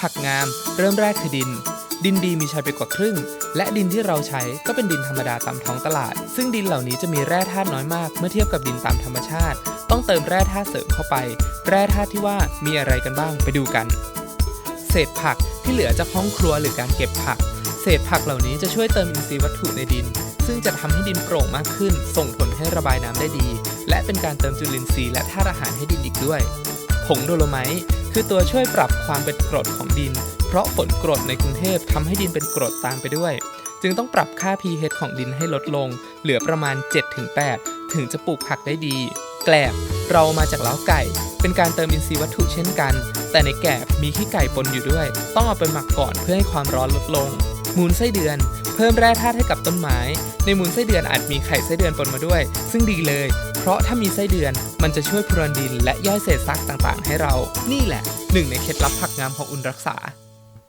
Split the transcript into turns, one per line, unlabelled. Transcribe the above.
ผักงาม เริ่มแรกคือดิน ดินดีมีใช้ไปกว่าครึ่ง และดินที่เราใช้ก็เป็นดินธรรมดาตามท้องตลาด ซึ่งดินเหล่านี้จะมีแร่ธาตุน้อยมากเมื่อเทียบกับดินตามธรรมชาติ ต้องเติมแร่ธาตุเสริมเข้าไป แร่ธาตุที่ว่ามีอะไรกันบ้างไปดูกัน เศษผักที่เหลือจากห้องครัวหรือการเก็บผัก เศษผักเหล่านี้จะช่วยเติมอินทรีย์วัตถุในดิน ซึ่งจะทำให้ดินโปร่งมากขึ้น ส่งผลให้ระบายน้ำได้ดี และเป็นการเติมจุลินทรีย์และธาตุอาหารให้ดินอีกด้วยผงโดโลไมต์ คือตัวช่วยปรับความเป็นกรดของดิน เพราะฝนกรดในกรุงเทพทำให้ดินเป็นกรดตามไปด้วย จึงต้องปรับค่า pH ของดินให้ลดลง เหลือประมาณ 7-8 ถึงจะปลูกผักได้ดี แกลบเรามาจากเล้าไก่ เป็นการเติมอินทรีย์วัตถุเช่นกัน แต่ในแกลบมีขี้ไก่ปนอยู่ด้วย ต้องเอาไปหมักก่อนเพื่อให้ความร้อนลดลง มูลไส้เดือน เพิ่มแร่ธาตุให้กับต้นไม้ ในมูลไส้เดือนอาจมีไข่ไส้เดือนปนมาด้วย ซึ่งดีเลย เพราะถ้ามีไส้เดือนมันจะช่วยพรวนดินและย่อยเศษซากต่างๆ ให้เรา นี่แหละหนึ่งในเคล็ดลับผักงามของอุ่นรักษา